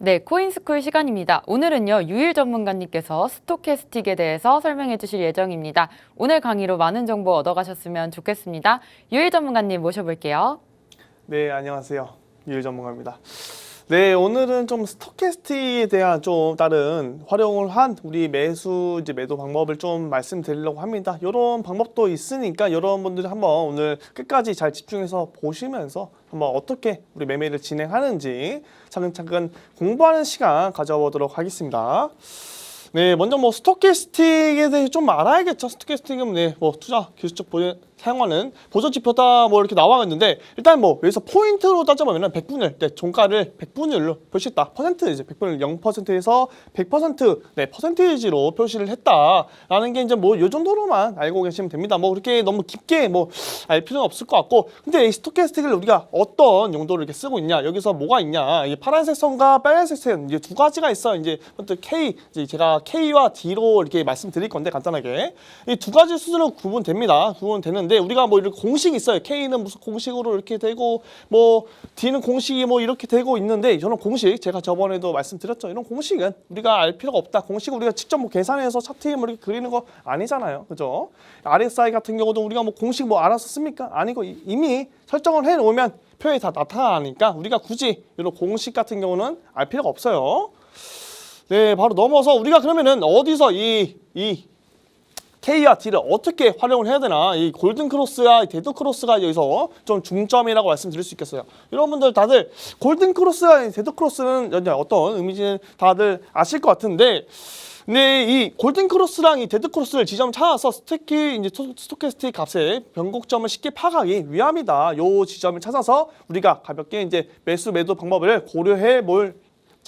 네, 코인스쿨 시간입니다. 오늘은요, 유일 전문가님께서 스토캐스틱에 대해서 설명해 주실 예정입니다. 오늘 강의로 많은 정보 얻어가셨으면 좋겠습니다. 유일 전문가님 모셔볼게요. 네, 안녕하세요. 유일 전문가입니다. 네, 오늘은 좀 스토캐스틱에 대한 좀 다른 활용을 한 우리 매수 이제 매도 방법을 좀 말씀드리려고 합니다. 이런 방법도 있으니까 여러분들이 한번 오늘 끝까지 잘 집중해서 보시면서 한번 어떻게 우리 매매를 진행하는지 차근차근 공부하는 시간 가져보도록 하겠습니다. 네, 먼저 뭐 스토캐스틱에 대해 좀 알아야겠죠. 스토캐스틱은 네, 뭐 투자 기술적 보 사용하는 보조 지표다 뭐 이렇게 나와 있는데 일단 뭐 여기서 포인트로 따져보면은 100분을 네, 종가를 100분율로 표시했다. 퍼센트 이제 100분을 0%에서 100% 네, 퍼센테이지로 표시를 했다라는 게 이제 뭐이 정도로만 알고 계시면 됩니다. 뭐 그렇게 너무 깊게 뭐 알 필요는 없을 것 같고 근데 이 스토캐스틱을 우리가 어떤 용도로 이렇게 쓰고 있냐 여기서 뭐가 있냐 이 파란색 선과 빨간색 선 이제 두 가지가 있어 이제 또 K 이제 제가 K와 D로 이렇게 말씀드릴 건데 간단하게 이 두 가지 수준으로 구분됩니다. 구분되는데 우리가 뭐 이렇게 공식이 있어요. K는 무슨 공식으로 이렇게 되고 뭐 D는 공식이 뭐 이렇게 되고 있는데 이런 공식 제가 저번에도 말씀드렸죠. 이런 공식은 우리가 알 필요가 없다. 공식 우리가 직접 뭐 계산해서 차트에 뭐 이렇게 그리는 거 아니잖아요. 그죠? RSI 같은 경우도 우리가 뭐 공식 뭐 알아서 씁니까? 아니고 이- 이미 설정을 해 놓으면 표에 다 나타나니까 우리가 굳이 이런 공식 같은 경우는 알 필요가 없어요. 네, 바로 넘어서 우리가 그러면은 어디서 이, 이 K와 D를 어떻게 활용을 해야 되나 이 골든 크로스와 이 데드 크로스가 여기서 좀 중점이라고 말씀드릴 수 있겠어요. 여러분들 다들 골든 크로스와 이 데드 크로스는 어떤 의미인지 다들 아실 것 같은데 근데 이 골든 크로스랑 이 데드 크로스를 지점 찾아서 특히 이제 스토- 스토캐스틱 값의 변곡점을 쉽게 파악하기 위함이다. 요 지점을 찾아서 우리가 가볍게 이제 매수 매도 방법을 고려해 볼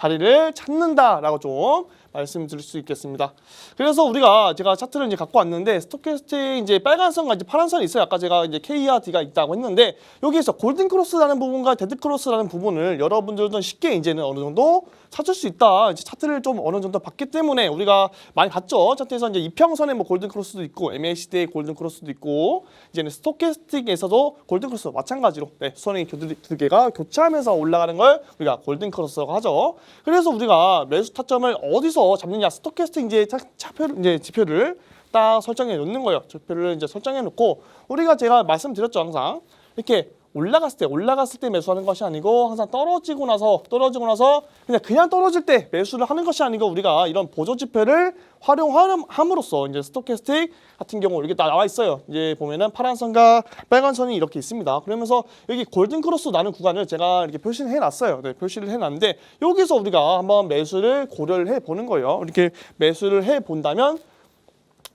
자리를 찾는다라고 좀 말씀드릴 수 있겠습니다. 그래서 우리가 제가 차트를 이제 갖고 왔는데 스토캐스틱 이제 빨간 선과 이제 파란 선이 있어요. 아까 제가 이제 K와 D가 있다고 했는데 여기에서 골든 크로스라는 부분과 데드 크로스라는 부분을 여러분들도 쉽게 이제는 어느 정도 찾을 수 있다. 이제 차트를 좀 어느 정도 봤기 때문에 우리가 많이 봤죠. 차트에서 이제 이평선에 뭐 골든 크로스도 있고 MACD의 골든 크로스도 있고 이제는 스토캐스틱에서도 골든 크로스 마찬가지로 네, 두, 두 개가 교차하면서 올라가는 걸 우리가 골든 크로스라고 하죠. 그래서 우리가 매수 타점을 어디서 잡느냐 스토캐스틱 이제 차, 차표 이제 지표를 딱 설정해 놓는 거예요. 지표를 이제 설정해 놓고 우리가 제가 말씀드렸죠 항상 이렇게 올라갔을 때 올라갔을 때 매수하는 것이 아니고 항상 떨어지고 나서 떨어지고 나서 그냥 그냥 떨어질 때 매수를 하는 것이 아니고 우리가 이런 보조 지표를 활용함으로써 이제 스토캐스틱 같은 경우 이렇게 다 나와 있어요. 이제 보면은 파란 선과 빨간 선이 이렇게 있습니다. 그러면서 여기 골든 크로스 나는 구간을 제가 이렇게 표시를 해놨어요. 네, 표시를 해놨는데 여기서 우리가 한번 매수를 고려를 해 보는 거예요. 이렇게 매수를 해 본다면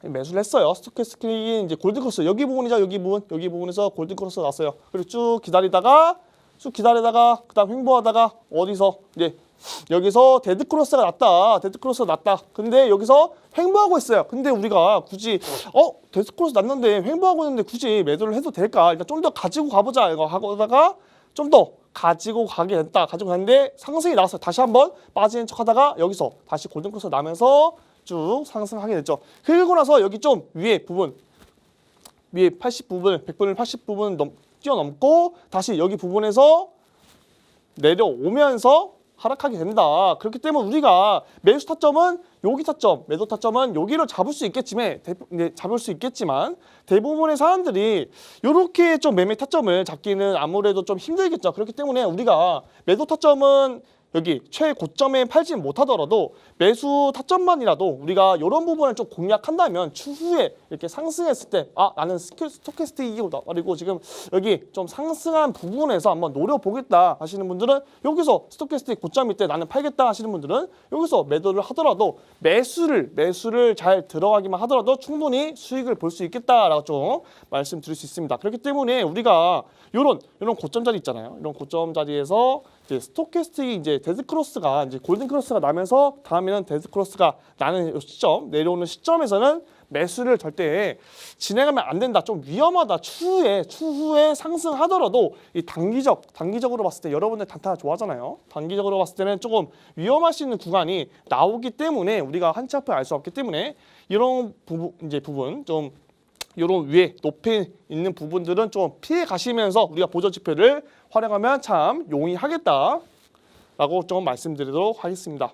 매수를 했어요. 스토캐스틱이 이제 골든크로스 여기 부분이죠. 여기 부분 여기 부분에서 골든크로스 났어요. 그리고 쭉 기다리다가 쭉 기다리다가 그다음 횡보하다가 어디서 이제 여기서 데드크로스가 났다. 데드크로스가 났다. 근데 여기서 횡보하고 있어요. 근데 우리가 굳이 어 데드크로스 났는데 횡보하고 있는데 굳이 매도를 해도 될까? 그러니까 좀더 가지고 가보자 이거 하다가 좀 더 가지고 가게 됐다. 가지고 갔는데 상승이 나왔어요. 다시 한번 빠지는 척하다가 여기서 다시 골든크로스 나면서 쭉 상승하게 됐죠. 그리고 나서 여기 좀 위에 부분 위에 80 부분, 100분을 80 부분 넘, 뛰어넘고 다시 여기 부분에서 내려오면서 하락하게 된다. 그렇기 때문에 우리가 매수 타점은 여기 타점, 매도 타점은 여기를 잡을 수 있겠지만 대, 네, 잡을 수 있겠지만 대부분의 사람들이 이렇게 좀 매매 타점을 잡기는 아무래도 좀 힘들겠죠. 그렇기 때문에 우리가 매도 타점은 여기 최고점에 팔지 못하더라도 매수 타점만이라도 우리가 이런 부분을 좀 공략한다면 추후에 이렇게 상승했을 때 아 나는 스킬 스토캐스틱이고 그리고 지금 여기 좀 상승한 부분에서 한번 노려보겠다 하시는 분들은 여기서 스토캐스틱 고점일 때 나는 팔겠다 하시는 분들은 여기서 매도를 하더라도 매수를 매수를 잘 들어가기만 하더라도 충분히 수익을 볼 수 있겠다라고 좀 말씀드릴 수 있습니다. 그렇기 때문에 우리가 이런 이런 고점 자리 있잖아요. 이런 고점 자리에서 이제 스토캐스틱이 이제 데드 크로스가 이제 골든 크로스가 나면서 다음에는 데드 크로스가 나는 요 시점 내려오는 시점에서는 매수를 절대 진행하면 안 된다. 좀 위험하다. 추후에 추후에 상승하더라도 이 단기적 단기적으로 봤을 때 여러분들 단타 좋아하잖아요. 단기적으로 봤을 때는 조금 위험할 수 있는 구간이 나오기 때문에 우리가 한치 앞을 알 수 없기 때문에 이런 부분 이제 부분 좀 이런 위에 높이 있는 부분들은 좀 피해 가시면서 우리가 보조 지표를 활용하면 참 용이하겠다. 라고 좀 말씀드리도록 하겠습니다.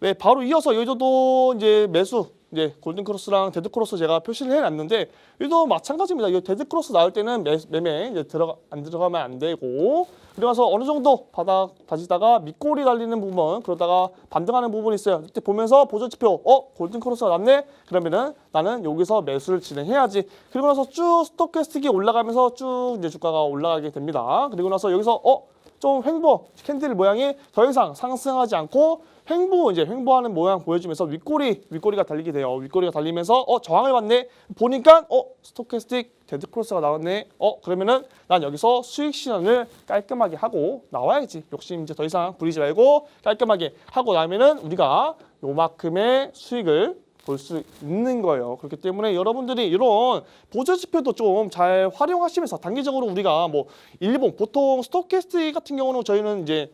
네, 바로 이어서 여기도 이제 매수 이제 골든 크로스랑 데드 크로스 제가 표시를 해놨는데 여기도 마찬가지입니다. 이 데드 크로스 나올 때는 매, 매매 이제 들어가 안 들어가면 안 되고 그러면서 어느 정도 바닥 다지다가 밑골이 달리는 부분 그러다가 반등하는 부분이 있어요. 이때 보면서 보조 지표 어 골든 크로스가 났네 그러면은 나는 여기서 매수를 진행해야지. 그리고 나서 쭉 스토캐스틱이 올라가면서 쭉 이제 주가가 올라가게 됩니다. 그리고 나서 여기서 어 좀 횡보 캔들 모양이 더 이상 상승하지 않고 횡보 이제 횡보하는 모양 보여주면서 윗꼬리 윗꼬리가 달리게 돼요. 윗꼬리가 달리면서 어 저항을 받네 보니까 어 스토캐스틱 데드 크로스가 나왔네. 어 그러면은 난 여기서 수익 실현을 깔끔하게 하고 나와야지. 욕심 이제 더 이상 부리지 말고 깔끔하게 하고 나면은 우리가 요만큼의 수익을 볼 수 있는 거예요. 그렇기 때문에 여러분들이 이런 보조 지표도 좀 잘 활용하시면서 단기적으로 우리가 뭐 일봉 보통 스토캐스틱 같은 경우는 저희는 이제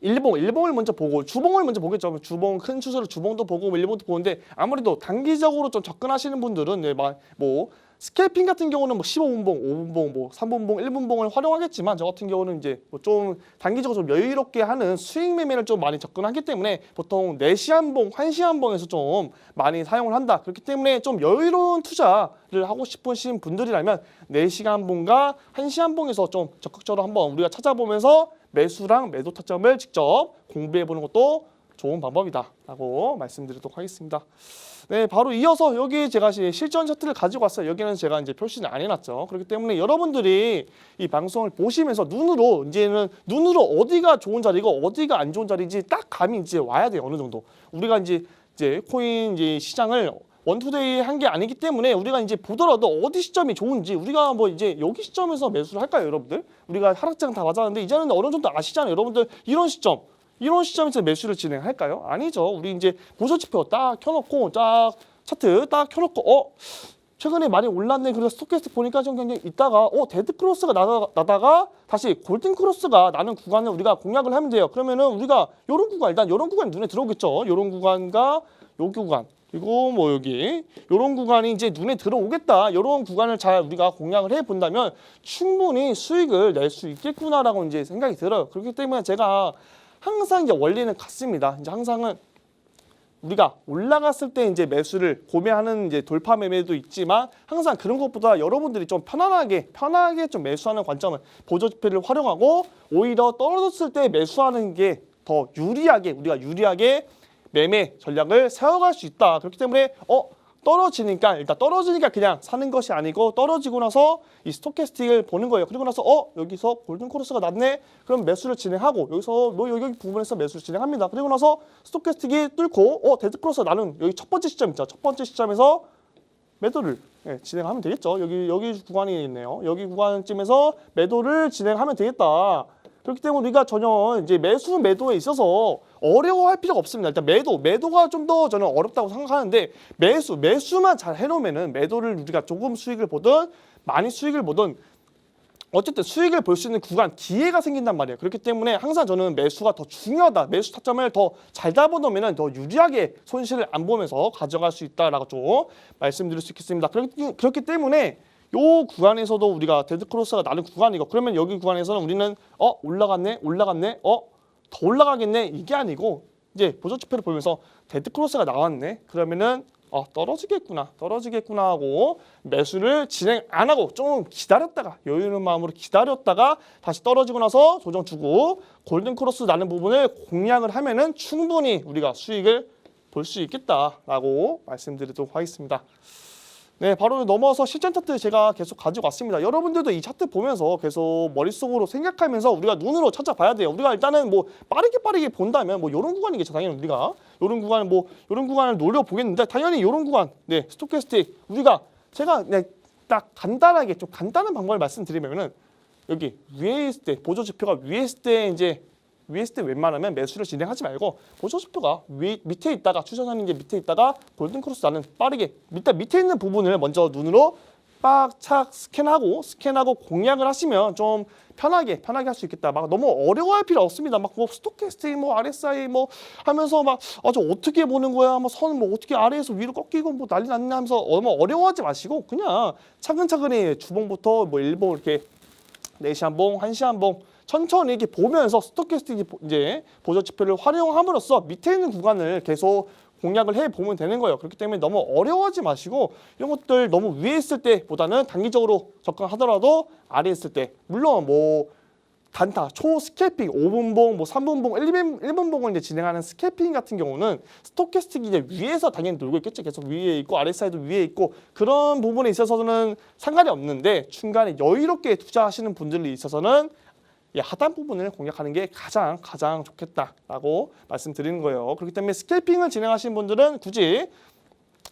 일봉, 일봉을 먼저 보고 주봉을 먼저 보겠죠. 주봉 큰 추세로 주봉도 보고 뭐 일봉도 보는데 아무래도 단기적으로 좀 접근하시는 분들은 네, 막뭐 스캘핑 같은 경우는 뭐 15분봉, 5분봉, 뭐 3분봉, 1분봉을 활용하겠지만 저 같은 경우는 이제 뭐 좀 단기적으로 좀 여유롭게 하는 수익 매매를 좀 많이 접근하기 때문에 보통 4시 한 봉, 1시 한 봉에서 좀 많이 사용을 한다. 그렇기 때문에 좀 여유로운 투자를 하고 싶으신 분들이라면 4시간 한 봉과 1시 한 봉에서 좀 적극적으로 한번 우리가 찾아보면서 매수랑 매도 타점을 직접 공부해 보는 것도 좋은 방법이다라고 말씀드리도록 하겠습니다. 네, 바로 이어서 여기 제가 시- 실전 차트를 가지고 왔어요. 여기는 제가 이제 표시는 안 해놨죠. 그렇기 때문에 여러분들이 이 방송을 보시면서 눈으로 이제는 눈으로 어디가 좋은 자리고 어디가 안 좋은 자리인지 딱 감이 이제 와야 돼요. 어느 정도. 우리가 이제 이제 코인 이제 시장을 원투데이 한 게 아니기 때문에 우리가 이제 보더라도 어디 시점이 좋은지 우리가 뭐 이제 여기 시점에서 매수를 할까요, 여러분들? 우리가 하락장 다 맞았는데 이제는 어느 정도 아시잖아요, 여러분들. 이런 시점, 이런 시점에서 매수를 진행할까요? 아니죠. 우리 이제 보조 지표 딱 켜놓고 딱 차트 딱 켜놓고 어 최근에 많이 올랐네. 그래서 스토캐스틱 보니까 좀 굉장히 있다가 어 데드 크로스가 나다가, 나다가 다시 골든 크로스가 나는 구간을 우리가 공략을 하면 돼요. 그러면은 우리가 요런 구간 일단 요런 구간 눈에 들어오겠죠. 요런 구간과 여기 구간 그리고 뭐 여기 요런 구간이 이제 눈에 들어오겠다. 요런 구간을 잘 우리가 공략을 해 본다면 충분히 수익을 낼 수 있겠구나라고 이제 생각이 들어요. 그렇기 때문에 제가 항상 이제 원리는 같습니다. 이제 항상은 우리가 올라갔을 때 이제 매수를 고매하는 이제 돌파 매매도 있지만 항상 그런 것보다 여러분들이 좀 편안하게 편하게 좀 매수하는 관점은 보조 지표를 활용하고 오히려 떨어졌을 때 매수하는 게 더 유리하게 우리가 유리하게 매매 전략을 세워갈 수 있다. 그렇기 때문에 어 떨어지니까 일단 떨어지니까 그냥 사는 것이 아니고 떨어지고 나서 이 스토캐스틱을 보는 거예요. 그리고 나서 어 여기서 골든 코러스가 났네. 그럼 매수를 진행하고 여기서 뭐 여기 부분에서 매수를 진행합니다. 그리고 나서 스토캐스틱이 뚫고 어 데드 크로스가 나는 여기 첫 번째 시점 있죠. 첫 번째 시점에서 매도를 예, 진행하면 되겠죠. 여기 여기 구간이 있네요. 여기 구간쯤에서 매도를 진행하면 되겠다. 그렇기 때문에 우리가 전혀 이제 매수 매도에 있어서 어려워할 필요가 없습니다. 일단 매도 매도가 좀 더 저는 어렵다고 생각하는데 매수 매수만 잘 해놓으면은 매도를 우리가 조금 수익을 보든 많이 수익을 보든 어쨌든 수익을 볼 수 있는 구간 기회가 생긴단 말이에요. 그렇기 때문에 항상 저는 매수가 더 중요하다. 매수 타점을 더 잘 잡아놓으면 더 유리하게 손실을 안 보면서 가져갈 수 있다라고 좀 말씀드릴 수 있겠습니다. 그렇기, 그렇기 때문에 요 구간에서도 우리가 데드 크로스가 나는 구간이고 그러면 여기 구간에서는 우리는 어 올라갔네 올라갔네 어 더 올라가겠네 이게 아니고 이제 보조 지표를 보면서 데드 크로스가 나왔네 그러면은 어 떨어지겠구나 떨어지겠구나 하고 매수를 진행 안 하고 좀 기다렸다가 여유 있는 마음으로 기다렸다가 다시 떨어지고 나서 조정 주고 골든 크로스 나는 부분을 공략을 하면은 충분히 우리가 수익을 볼 수 있겠다라고 말씀드리도록 하겠습니다. 네, 바로 넘어서 실전 차트 제가 계속 가지고 왔습니다. 여러분들도 이 차트 보면서 계속 머릿속으로 생각하면서 우리가 눈으로 찾아봐야 돼요. 우리가 일단은 뭐 빠르게 빠르게 본다면 뭐 이런 구간이겠죠. 당연히 우리가 이런 구간을 뭐 이런 구간을 노려 보겠는데 당연히 이런 구간, 네, 스토캐스틱 우리가 제가 그냥 딱 간단하게 좀 간단한 방법을 말씀드리면은 여기 위에 있을 때 보조 지표가 위에 있을 때 이제 위에 있을 때 웬만하면 매수를 진행하지 말고 보조 지표가 위, 밑에 있다가 추천하는 게 밑에 있다가 골든 크로스 나는 빠르게 밑에 밑에 있는 부분을 먼저 눈으로 빡착 스캔하고 스캔하고 공략을 하시면 좀 편하게 편하게 할 수 있겠다. 막 너무 어려워할 필요 없습니다. 막 뭐 스토캐스틱 뭐 RSI 뭐 하면서 막아저 어떻게 보는 거야? 뭐선뭐 어떻게 아래에서 위로 꺾이고 뭐 난리 났네 하면서 너무 어려워하지 마시고 그냥 차근차근히 주봉부터 뭐 일봉 이렇게 4시 한 봉, 1시 한 봉 천천히 이렇게 보면서 스토캐스틱 이제 보조 지표를 활용함으로써 밑에 있는 구간을 계속 공략을 해 보면 되는 거예요. 그렇기 때문에 너무 어려워하지 마시고 이런 것들 너무 위에 있을 때보다는 단기적으로 접근하더라도 아래에 있을 때 물론 뭐 단타, 초 스캐핑, 5분봉, 뭐 3분봉, 1분, 1분봉을 이제 진행하는 스캐핑 같은 경우는 스토캐스틱이 이제 위에서 당연히 놀고 있겠죠. 계속 위에 있고 아랫사이드 위에 있고 그런 부분에 있어서는 상관이 없는데 중간에 여유롭게 투자하시는 분들이 있어서는 이 하단 부분을 공략하는 게 가장 가장 좋겠다라고 말씀드리는 거예요. 그렇기 때문에 스캐핑을 진행하시는 분들은 굳이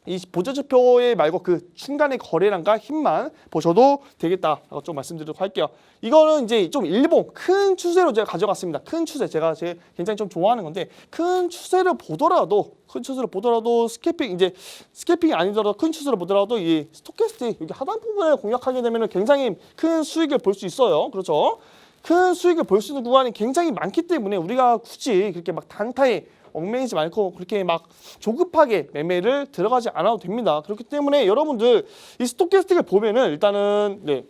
이 보조지표에 말고 그 중간의 거래량과 힘만 보셔도 되겠다라고 좀 말씀드리도록 할게요. 이거는 이제 좀 일본 큰 추세로 제가 가져갔습니다. 큰 추세 제가 제 굉장히 좀 좋아하는 건데 큰 추세를 보더라도 큰 추세를 보더라도 스캐핑 이제 스캐핑이 아니더라도 큰 추세를 보더라도 이 스토캐스틱 여기 하단 부분을 공략하게 되면 굉장히 큰 수익을 볼 수 있어요. 그렇죠? 큰 수익을 볼 수 있는 구간이 굉장히 많기 때문에 우리가 굳이 그렇게 막 단타에 얽매이지 말고 그렇게 막 조급하게 매매를 들어가지 않아도 됩니다. 그렇기 때문에 여러분들 이 스토캐스틱을 보면은 일단은 네.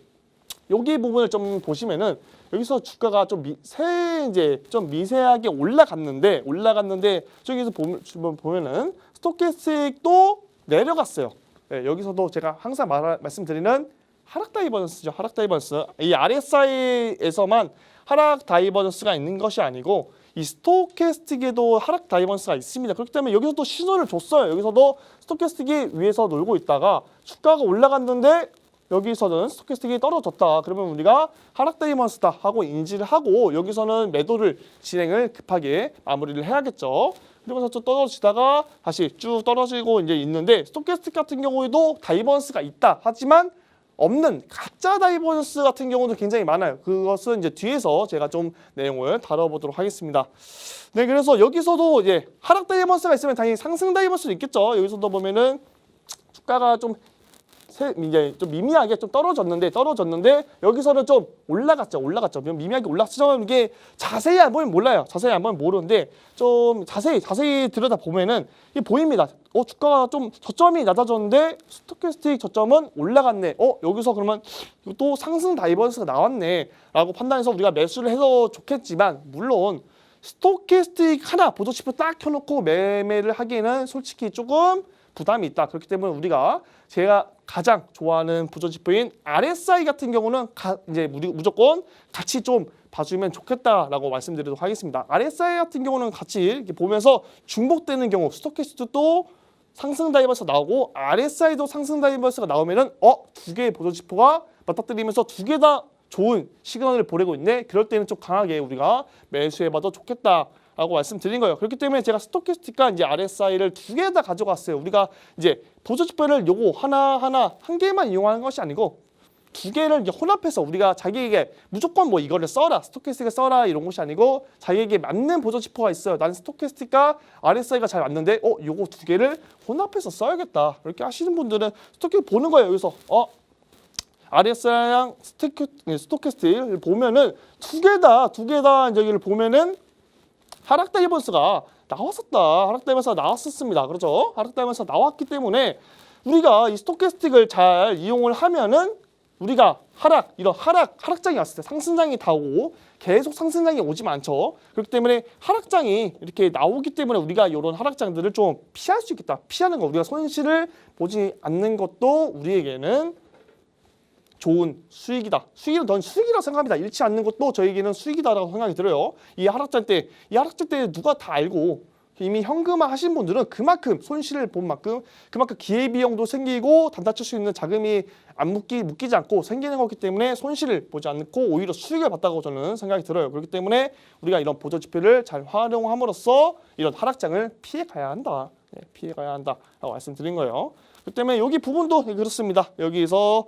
여기 부분을 좀 보시면은 여기서 주가가 좀 미, 세 이제 좀 미세하게 올라갔는데 올라갔는데 저기서 보면 보면은 스토캐스틱도 내려갔어요. 네, 여기서도 제가 항상 말, 말씀드리는 하락 다이버전스죠. 하락 다이버전스. 이 RSI에서만 하락 다이버전스가 있는 것이 아니고 이 스토캐스틱에도 하락 다이버전스가 있습니다. 그렇기 때문에 여기서도 신호를 줬어요. 여기서도 스토캐스틱이 위에서 놀고 있다가 주가가 올라갔는데 여기서는 스토캐스틱이 떨어졌다. 그러면 우리가 하락 다이버전스다 하고 인지를 하고 여기서는 매도를 진행을 급하게 마무리를 해야겠죠. 그러면서 좀 떨어지다가 다시 쭉 떨어지고 이제 있는데 스토캐스틱 같은 경우에도 다이버전스가 있다. 하지만 없는 가짜 다이버전스 같은 경우도 굉장히 많아요. 그것은 이제 뒤에서 제가 좀 내용을 다뤄보도록 하겠습니다. 네, 그래서 여기서도 이제 하락 다이버전스가 있으면 당연히 상승 다이버전스도 있겠죠. 여기서도 보면은 주가가 좀 세, 이제 좀 미미하게 좀 떨어졌는데 떨어졌는데 여기서는 좀 올라갔죠 올라갔죠. 미미하게 올랐죠 이게 자세히 안 보면 몰라요. 자세히 안 보면 모르는데 좀 자세히 자세히 들여다 보면은 이게 보입니다. 어 주가가 좀 저점이 낮아졌는데 스토캐스틱 저점은 올라갔네. 어 여기서 그러면 또 상승 다이버스가 나왔네 라고 판단해서 우리가 매수를 해서 좋겠지만 물론 스토캐스틱 하나 보조 지표 딱 켜놓고 매매를 하기에는 솔직히 조금 부담이 있다. 그렇기 때문에 우리가 제가 가장 좋아하는 부조지표인 RSI 같은 경우는 가, 이제 무조건 같이 좀 봐주면 좋겠다라고 말씀드리도록 하겠습니다. RSI 같은 경우는 같이 이렇게 보면서 중복되는 경우 스토캐스트도 상승 다이버스가 나오고 RSI도 상승 다이버스가 나오면은 어두 개의 보조 지표가 맞닥뜨리면서 두 개 다 좋은 시그널을 보내고 있네. 그럴 때는 좀 강하게 우리가 매수해봐도 좋겠다. 라고 말씀드린 거예요. 그렇기 때문에 제가 스토캐스틱과 이제 RSI를 두 개 다 가져갔어요. 우리가 이제 보조지표를 요거 하나 하나 한 개만 이용하는 것이 아니고 두 개를 이제 혼합해서 우리가 자기에게 무조건 뭐 이거를 써라 스토캐스틱을 써라 이런 것이 아니고 자기에게 맞는 보조 지표가 있어요. 나는 스토캐스틱과 RSI가 잘 맞는데 어 요거 두 개를 혼합해서 써야겠다. 이렇게 하시는 분들은 스토캐 보는 거예요. 여기서 어 RSI랑 스토캐, 스토캐스틱을 보면은 두 개 다 두 개 다 여기를 보면은 하락 다이버스가 나왔었다. 하락 다이버스가 나왔었습니다. 그렇죠? 하락 다이버스가 나왔기 때문에 우리가 이 스토캐스틱을 잘 이용을 하면은 우리가 하락 이런 하락 하락장이 왔을 때 상승장이 다 오고 계속 상승장이 오지만 않죠. 그렇기 때문에 하락장이 이렇게 나오기 때문에 우리가 이런 하락장들을 좀 피할 수 있겠다. 피하는 거 우리가 손실을 보지 않는 것도 우리에게는 좋은 수익이다. 수익은 넌 수익이라고 생각합니다. 잃지 않는 것도 저에게는 수익이다라고 생각이 들어요. 이 하락장 때, 이 하락장 때 누가 다 알고 이미 현금화 하신 분들은 그만큼 손실을 본 만큼 그만큼 기회비용도 생기고 단타 칠수 있는 자금이 안 묶이, 묶이지 않고 생기는 거기 때문에 손실을 보지 않고 오히려 수익을 봤다고 저는 생각이 들어요. 그렇기 때문에 우리가 이런 보조 지표를 잘 활용함으로써 이런 하락장을 피해 가야 한다. 네, 피해 가야 한다라고 말씀드린 거예요. 그렇기 때문에 여기 부분도 그렇습니다. 여기서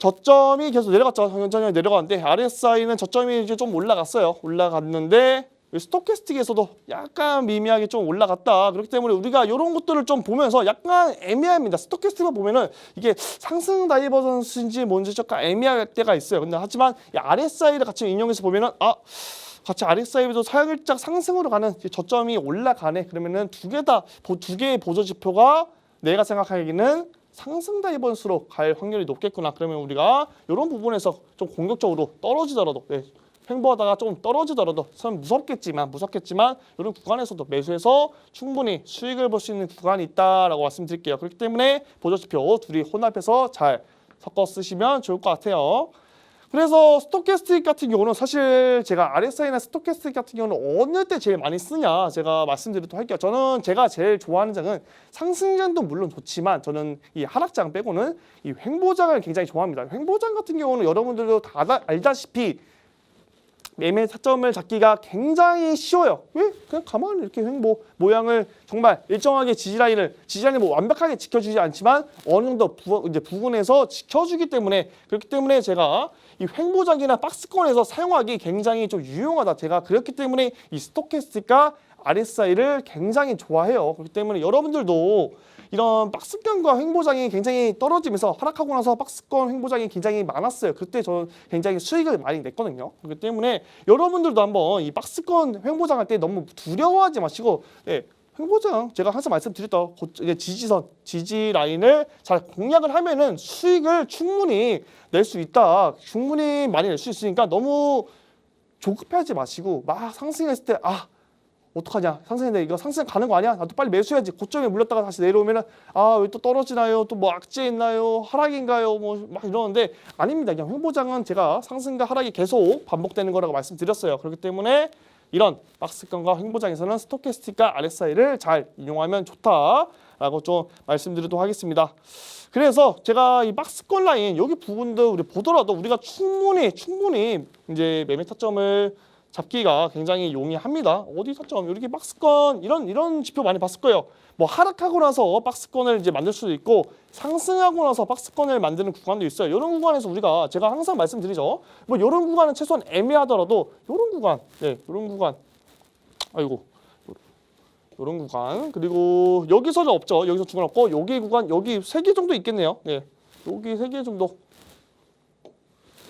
저점이 계속 내려갔죠. 천천히 내려갔는데 RSI는 저점이 이제 좀 올라갔어요. 올라갔는데 이 스토캐스틱에서도 약간 미미하게 좀 올라갔다. 그렇기 때문에 우리가 이런 것들을 좀 보면서 약간 애매합니다. 스토캐스틱만 보면은 이게 상승 다이버전스인지 뭔지 약간 애매할 때가 있어요. 근데 하지만 이 RSI를 같이 인용해서 보면은 아 같이 RSI도 살짝 상승으로 가는 저점이 올라가네. 그러면은 두 개 다 두 개의 보조 지표가 내가 생각하기에는 상승 다이버스로 갈 확률이 높겠구나. 그러면 우리가 이런 부분에서 좀 공격적으로 떨어지더라도 네, 횡보하다가 조금 떨어지더라도 참 무섭겠지만 무섭겠지만 이런 구간에서도 매수해서 충분히 수익을 볼 수 있는 구간이 있다라고 말씀드릴게요. 그렇기 때문에 보조지표 둘이 혼합해서 잘 섞어 쓰시면 좋을 것 같아요. 그래서 스토캐스틱 같은 경우는 사실 제가 RSI나 스토캐스틱 같은 경우는 어느 때 제일 많이 쓰냐 제가 말씀드리도록 할게요. 저는 제가 제일 좋아하는 장은 상승장도 물론 좋지만 저는 이 하락장 빼고는 이 횡보장을 굉장히 좋아합니다. 횡보장 같은 경우는 여러분들도 다 알다- 알다시피 매매 타점을 잡기가 굉장히 쉬워요. 왜? 그냥 가만히 이렇게 횡보 모양을 정말 일정하게 지지라인을 지지라인을 뭐 완벽하게 지켜주지 않지만 어느 정도 부, 이제 부근에서 지켜주기 때문에 그렇기 때문에 제가 이 횡보장이나 박스권에서 사용하기 굉장히 좀 유용하다. 제가 그렇기 때문에 이 스토캐스틱과 RSI를 굉장히 좋아해요. 그렇기 때문에 여러분들도 이런 박스권과 횡보장이 굉장히 떨어지면서 하락하고 나서 박스권 횡보장이 굉장히 많았어요. 그때 저는 굉장히 수익을 많이 냈거든요. 그렇기 때문에 여러분들도 한번 이 박스권 횡보장 할 때 너무 두려워하지 마시고 네, 횡보장 제가 항상 말씀드렸던 지지선, 지지 라인을 잘 공략을 하면은 수익을 충분히 낼 수 있다. 충분히 많이 낼 수 있으니까 너무 조급해하지 마시고 막 상승했을 때 아 어떡하냐. 상승인데 이거 상승 가는 거 아니야? 나도 빨리 매수해야지. 고점에 물렸다가 다시 내려오면은 아 왜 또 떨어지나요? 또 뭐 악재 있나요? 하락인가요? 뭐 막 이러는데 아닙니다. 그냥 횡보장은 제가 상승과 하락이 계속 반복되는 거라고 말씀드렸어요. 그렇기 때문에 이런 박스권과 횡보장에서는 스토캐스틱과 RSI를 잘 이용하면 좋다라고 좀 말씀드리도록 하겠습니다. 그래서 제가 이 박스권 라인 여기 부분도 우리 보더라도 우리가 충분히 충분히 이제 매매 타점을 잡기가 굉장히 용이합니다. 어디 타점 이렇게 박스권 이런 이런 지표 많이 봤을 거예요. 뭐 하락하고 나서 박스권을 이제 만들 수도 있고 상승하고 나서 박스권을 만드는 구간도 있어요. 이런 구간에서 우리가 제가 항상 말씀드리죠. 뭐 이런 구간은 최소한 애매하더라도 이런 구간, 네, 이런 구간. 아이고. 이런 구간 그리고 여기서는 없죠 여기서 구간 없고 여기 구간 여기 세 개 정도 있겠네요 네 여기 세 개 정도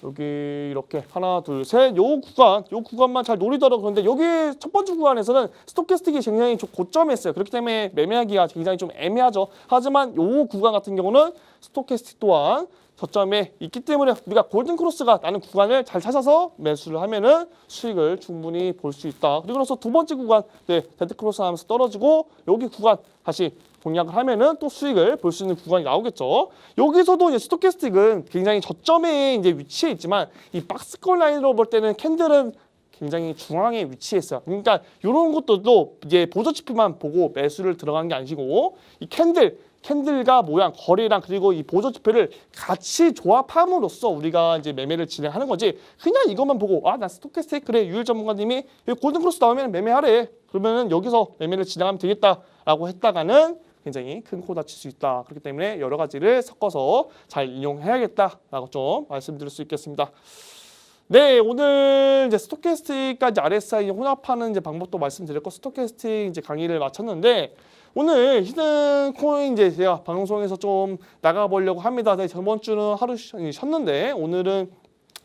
여기 이렇게 하나 둘셋요 구간 요 구간만 잘 노리더라도 그런데 여기 첫 번째 구간에서는 스토캐스틱이 굉장히 좀 고점에 있어요. 그렇기 때문에 매매하기가 굉장히 좀 애매하죠. 하지만 요 구간 같은 경우는 스토캐스틱 또한 저점에 있기 때문에 우리가 골든 크로스가 나는 구간을 잘 찾아서 매수를 하면은 수익을 충분히 볼 수 있다. 그리고 나서 두 번째 구간, 네, 데드 크로스 하면서 떨어지고 여기 구간 다시 공략을 하면은 또 수익을 볼 수 있는 구간이 나오겠죠. 여기서도 이제 스토캐스틱은 굉장히 저점에 이제 위치해 있지만 이 박스권 라인으로 볼 때는 캔들은 굉장히 중앙에 위치해 있어요. 그러니까 이런 것들도 이제 보조 지표만 보고 매수를 들어간 게 아니고 이 캔들 캔들과 모양, 거리랑 그리고 이 보조 지표를 같이 조합함으로써 우리가 이제 매매를 진행하는 거지. 그냥 이것만 보고 아, 나 스토캐스틱 그래. 유일 전문가님이 여기 골든 크로스 나오면 매매하래. 그러면은 여기서 매매를 진행하면 되겠다라고 했다가는 굉장히 큰 코 다칠 수 있다. 그렇기 때문에 여러 가지를 섞어서 잘 이용해야겠다라고 좀 말씀드릴 수 있겠습니다. 네, 오늘 이제 스토캐스틱까지 RSI 혼합하는 이제 방법도 말씀드렸고 스토캐스틱 이제 강의를 마쳤는데 오늘 히든 코인 이제 제가 방송에서 좀 나가보려고 합니다. 네, 저번 주는 하루 쉬- 쉬었는데 오늘은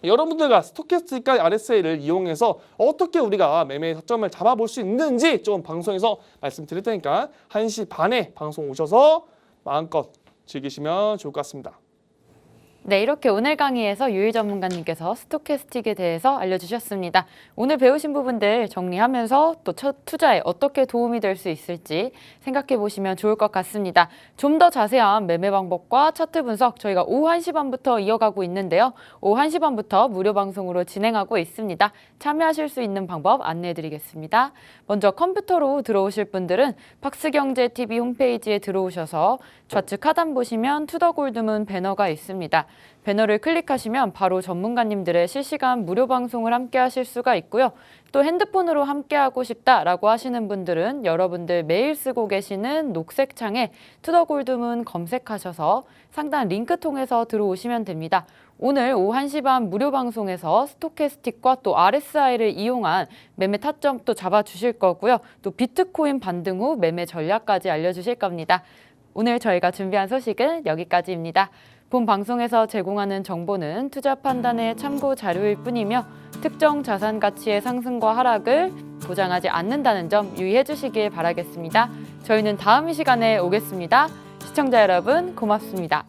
여러분들과 스토캐스틱과 RSI를 이용해서 어떻게 우리가 매매 타점을 잡아볼 수 있는지 좀 방송에서 말씀드릴 테니까 1시 반에 방송 오셔서 마음껏 즐기시면 좋을 것 같습니다. 네, 이렇게 오늘 강의에서 유일 전문가님께서 스토캐스틱에 대해서 알려주셨습니다. 오늘 배우신 부분들 정리하면서 또 첫 투자에 어떻게 도움이 될 수 있을지 생각해 보시면 좋을 것 같습니다. 좀 더 자세한 매매 방법과 차트 분석 저희가 오후 1시 반부터 이어가고 있는데요. 오후 1시 반부터 무료 방송으로 진행하고 있습니다. 참여하실 수 있는 방법 안내해 드리겠습니다. 먼저 컴퓨터로 들어오실 분들은 박스경제TV 홈페이지에 들어오셔서 좌측 하단 보시면 투더골드문 배너가 있습니다. 배너를 클릭하시면 바로 전문가님들의 실시간 무료 방송을 함께 하실 수가 있고요. 또 핸드폰으로 함께 하고 싶다라고 하시는 분들은 여러분들 매일 쓰고 계시는 녹색 창에 투더골드문 검색하셔서 상단 링크 통해서 들어오시면 됩니다. 오늘 오후 1시 반 무료 방송에서 스토캐스틱과 또 RSI를 이용한 매매 타점 또 잡아주실 거고요. 또 비트코인 반등 후 매매 전략까지 알려주실 겁니다. 오늘 저희가 준비한 소식은 여기까지입니다. 본 방송에서 제공하는 정보는 투자 판단의 참고 자료일 뿐이며 특정 자산 가치의 상승과 하락을 보장하지 않는다는 점 유의해 주시길 바라겠습니다. 저희는 다음 이 시간에 오겠습니다. 시청자 여러분 고맙습니다.